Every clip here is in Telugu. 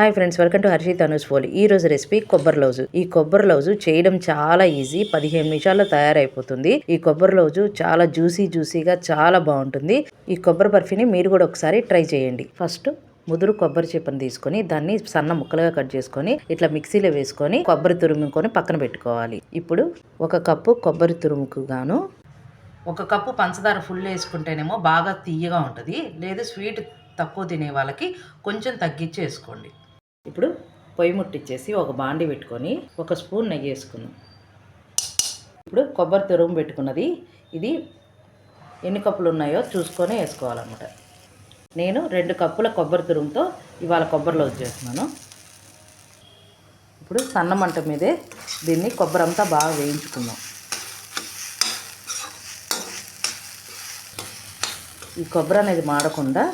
Hi friends welcome to Harshith అనుస్ ఫోల్ ఈ రోజు రెసిపీ కొబ్బరి లౌజు. ఈ కొబ్బరి లౌజు చేయడం చాలా ఈజీ పదిహేను నిమిషాల్లో తయారైపోతుంది. ఈ కొబ్బరి లౌజు చాలా జ్యూసీ జ్యూసీగా చాలా బాగుంటుంది. ఈ కొబ్బరి బర్ఫీని మీరు కూడా ఒకసారి ట్రై చేయండి. ఫస్ట్ ముదురు కొబ్బరి చిప్పను తీసుకొని దాన్ని సన్న ముక్కలుగా కట్ చేసుకొని ఇట్లా మిక్సీలో వేసుకొని కొబ్బరి తురుముకొని పక్కన పెట్టుకోవాలి. ఇప్పుడు ఒక కప్పు కొబ్బరి తురుముకు గాను ఒక కప్పు పంచదార ఫుల్ వేసుకుంటేనేమో బాగా తీయగా ఉంటుంది. లేదు స్వీట్ తక్కువ తినే వాళ్ళకి కొంచెం తగ్గించి వేసుకోండి. ఇప్పుడు పొయ్యి ముట్టించేసి ఒక బాండి పెట్టుకొని ఒక స్పూన్ నెయ్యి వేసుకుందాం. ఇప్పుడు కొబ్బరి తురుము పెట్టుకున్నది. ఇది ఎన్ని కప్పులు ఉన్నాయో చూసుకొని వేసుకోవాలన్నమాట. నేను రెండు కప్పుల కొబ్బరి తురుముతో ఇవాళ కొబ్బరిలో వచ్చేస్తున్నాను ఇప్పుడు సన్న మంట మీదే దీన్ని కొబ్బరి అంతా బాగా వేయించుకుందాం. ఈ కొబ్బరి అనేది మాడకుండా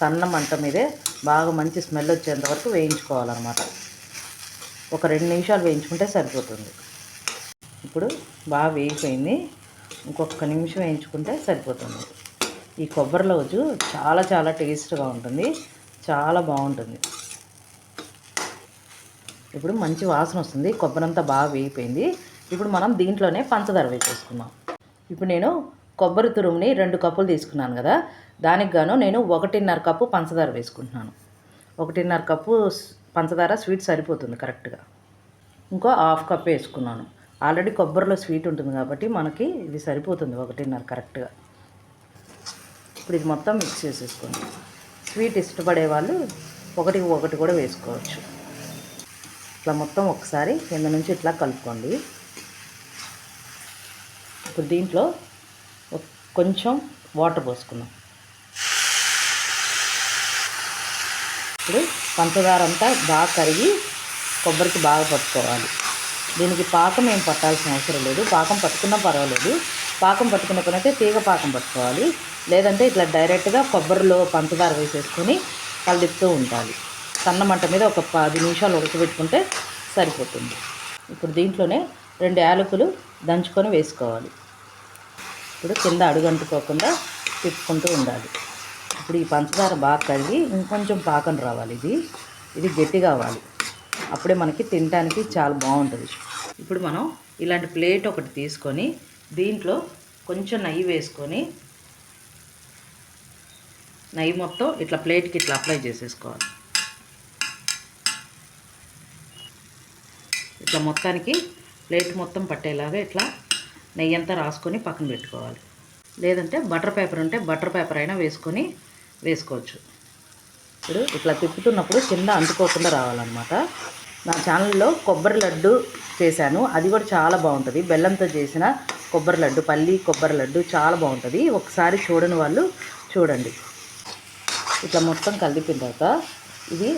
సన్న మంట మీదే బాగా మంచి స్మెల్ వచ్చేంత వరకు వేయించుకోవాలన్నమాట. ఒక రెండు నిమిషాలు వేయించుకుంటే సరిపోతుంది. ఇప్పుడు బాగా వేగిపోయింది. ఇంకొక నిమిషం వేయించుకుంటే సరిపోతుంది. ఈ కొబ్బరి రోజు చాలా చాలా టేస్ట్గా ఉంటుంది. చాలా బాగుంటుంది. ఇప్పుడు మంచి వాసన వస్తుంది. కొబ్బరి అంతా బాగా వేగిపోయింది. ఇప్పుడు మనం దీంట్లోనే పంచదార వేసేసుకుందాం. ఇప్పుడు నేను కొబ్బరి తురుముని రెండు కప్పులు తీసుకున్నాను కదా. దానికి గాను నేను ఒకటిన్నర కప్పు పంచదార వేసుకుంటున్నాను. ఒకటిన్నర కప్పు పంచదార స్వీట్ సరిపోతుంది కరెక్ట్గా. ఇంకో హాఫ్ కప్ వేసుకున్నాను. ఆల్రెడీ కొబ్బరిలో స్వీట్ ఉంటుంది కాబట్టి మనకి ఇది సరిపోతుంది ఒకటిన్నర కరెక్ట్గా. ఇప్పుడు ఇది మొత్తం మిక్స్ చేసేసుకోండి. స్వీట్ ఇష్టపడే వాళ్ళు ఒకటి ఒకటి కూడా వేసుకోవచ్చు. ఇట్లా మొత్తం ఒకసారి కింద నుంచి ఇట్లా కలుపుకోండి. ఇప్పుడు దీంట్లో కొంచెం వాటర్ పోసుకుందాం. ఇప్పుడు పంచదార అంతా బాగా కరిగి కొబ్బరికి బాగా పట్టుకోవాలి. దీనికి పాకం ఏం పట్టాల్సిన అవసరం లేదు. పాకం పట్టుకున్నా పర్వాలేదు. పాకం పట్టుకున్న పనైతే తీగ పాకం పట్టుకోవాలి. లేదంటే ఇట్లా డైరెక్ట్గా కొబ్బరిలో పంచదార వేసేసుకొని కలిపుతూ ఉండాలి. సన్న మంట మీద ఒక పది నిమిషాలు ఉడకబెట్టుకుంటే సరిపోతుంది. ఇప్పుడు దీంట్లోనే రెండు యాలకులు దంచుకొని వేసుకోవాలి. ఇప్పుడు కింద అడుగంటుకోకుండా తిప్పుకుంటూ ఉండాలి. ఇప్పుడు ఈ పంచదార బాగా కడిగి ఇంకొంచెం పాకం రావాలి ఇది. ఇది గట్టి కావాలి అప్పుడే మనకి తినడానికి చాలా బాగుంటుంది. ఇప్పుడు మనం ఇలాంటి ప్లేట్ ఒకటి తీసుకొని దీంట్లో కొంచెం నెయ్యి వేసుకొని నెయ్యి మొత్తం ఇట్లా ప్లేట్కి ఇట్లా అప్లై చేసేసుకోవాలి. ఇట్లా మొత్తానికి ప్లేట్ మొత్తం పట్టేలాగా ఇట్లా నెయ్యి అంతా రాసుకొని పక్కన పెట్టుకోవాలి. లేదంటే బటర్ పేపర్ ఉంటే బటర్ పేపర్ అయినా వేసుకొని వేసుకోవచ్చు. ఇప్పుడు ఇట్లా తిప్పుతున్నప్పుడు కింద అంటుకోకుండా రావాలన్నమాట. నా ఛానల్లో కొబ్బరి లడ్డు చేశాను. అది కూడా చాలా బాగుంటుంది. బెల్లంతో చేసిన కొబ్బరి లడ్డు పల్లి కొబ్బరి లడ్డు చాలా బాగుంటుంది. ఒకసారి చూడని వాళ్ళు చూడండి. ఇట్లా మొత్తం కలిపిన తర్వాత ఇది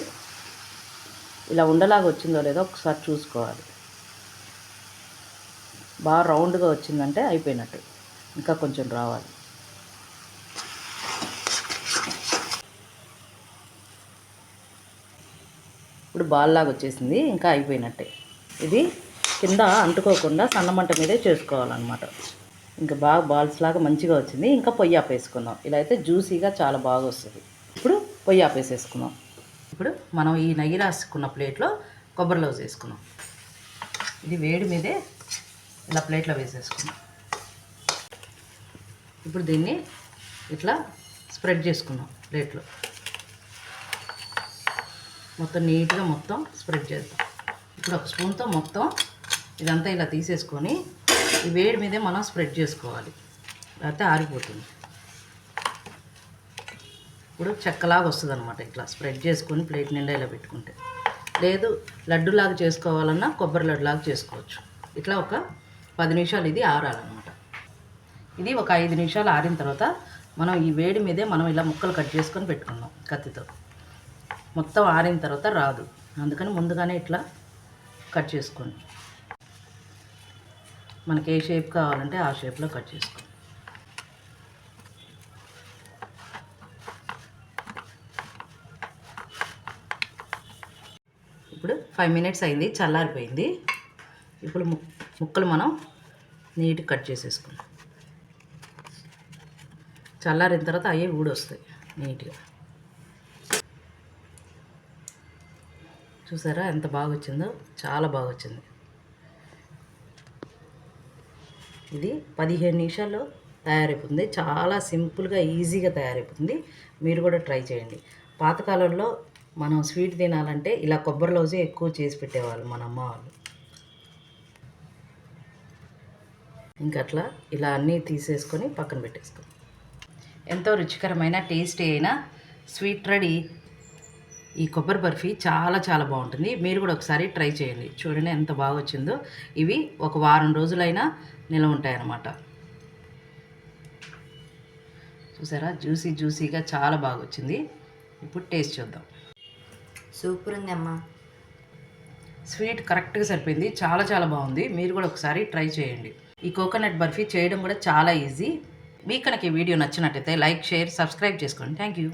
ఇలా ఉండలాగా వచ్చిందో లేదో ఒకసారి చూసుకోవాలి. బాగా రౌండ్గా వచ్చిందంటే అయిపోయినట్టు. ఇంకా కొంచెం రావాలి. ఇప్పుడు బాల్లాగా వచ్చేసింది ఇంకా అయిపోయినట్టే. ఇది కింద అంటుకోకుండా సన్నమంట మీదే చేసుకోవాలన్నమాట. ఇంకా బాగా బాల్స్ లాగా మంచిగా వచ్చింది ఇంకా పొయ్యి ఆపేసుకుందాం. ఇలా అయితే జ్యూసీగా చాలా బాగా వస్తుంది. ఇప్పుడు పొయ్యి ఆపేసేసుకుందాం. ఇప్పుడు మనం ఈ నెయ్యి రాసుకున్న ప్లేట్లో కొబ్బరి లవ్స్ వేసుకుందాం. ఇది వేడి మీదే ఇలా ప్లేట్లో వేసేసుకున్నాం. ఇప్పుడు దీన్ని ఇట్లా స్ప్రెడ్ చేసుకున్నాం ప్లేట్లో. మొత్తం నీట్గా మొత్తం స్ప్రెడ్ చేద్దాం. ఇప్పుడు ఒక స్పూన్తో మొత్తం ఇదంతా ఇలా తీసేసుకొని ఈ వేడి మీదే మనం స్ప్రెడ్ చేసుకోవాలి. లేకపోతే ఆరిపోతుంది. ఇప్పుడు చెక్కలాగా వస్తుంది అనమాట ఇట్లా స్ప్రెడ్ చేసుకొని ప్లేట్ నిండా ఇలా పెట్టుకుంటే. లేదు లడ్డులాగా చేసుకోవాలన్నా కొబ్బరి లడ్డులాగా చేసుకోవచ్చు. ఇట్లా ఒక పది నిమిషాలు ఇది ఆరాలన్నమాట. ఇది ఒక ఐదు నిమిషాలు ఆరిన తర్వాత మనం ఈ వేడి మీదే మనం ఇలా ముక్కలు కట్ చేసుకొని పెట్టుకుందాం కత్తితో. మొత్తం ఆరిన తర్వాత రాదు. అందుకని ముందుగానే ఇట్లా కట్ చేసుకోండి. మనకి ఏ షేప్ కావాలంటే ఆ షేప్లో కట్ చేసుకోండి. ఇప్పుడు ఫైవ్ మినిట్స్ అయింది చల్లారిపోయింది. ఇప్పుడు ముక్ ముక్కలు మనం నీట్గా కట్ చేసేసుకున్నాం చల్లారిన తర్వాత అవి ఊడొస్తాయి నీట్గా. చూసారా ఎంత బాగా వచ్చిందో? చాలా బాగా వచ్చింది. ఇది పదిహేను నిమిషాల్లో తయారైపోతుంది. చాలా సింపుల్గా ఈజీగా తయారైపోతుంది. మీరు కూడా ట్రై చేయండి. పాతకాలంలో మనం స్వీట్ తినాలంటే ఇలా కొబ్బరి లౌజే ఎక్కువ చేసి పెట్టేవాళ్ళు మన అమ్మ వాళ్ళు. ఇంకా అట్లా ఇలా అన్నీ తీసేసుకొని పక్కన పెట్టేసుకో. ఎంతో రుచికరమైన టేస్టీ అయిన స్వీట్ రెడీ ఈ కొబ్బరి బర్ఫీ చాలా చాలా బాగుంటుంది. మీరు కూడా ఒకసారి ట్రై చేయండి. చూడండి ఎంత బాగా వచ్చిందో. ఇవి ఒక వారం రోజులైనా నిల్వ ఉంటాయన్నమాట. చూసారా? జ్యూసీ జ్యూసీగా చాలా బాగా వచ్చింది. ఇప్పుడు టేస్ట్ చూద్దాం. సూపర్ ఉంది అమ్మా. స్వీట్ కరెక్ట్గా సరిపోయింది. చాలా చాలా బాగుంది. మీరు కూడా ఒకసారి ట్రై చేయండి. ఈ కోకోనట్ బర్ఫీ చేయడం కూడా చాలా ఈజీ. మీకు కనుక ఈ వీడియో నచ్చినట్టయితే లైక్ షేర్ సబ్స్క్రైబ్ చేసుకోండి. Thank you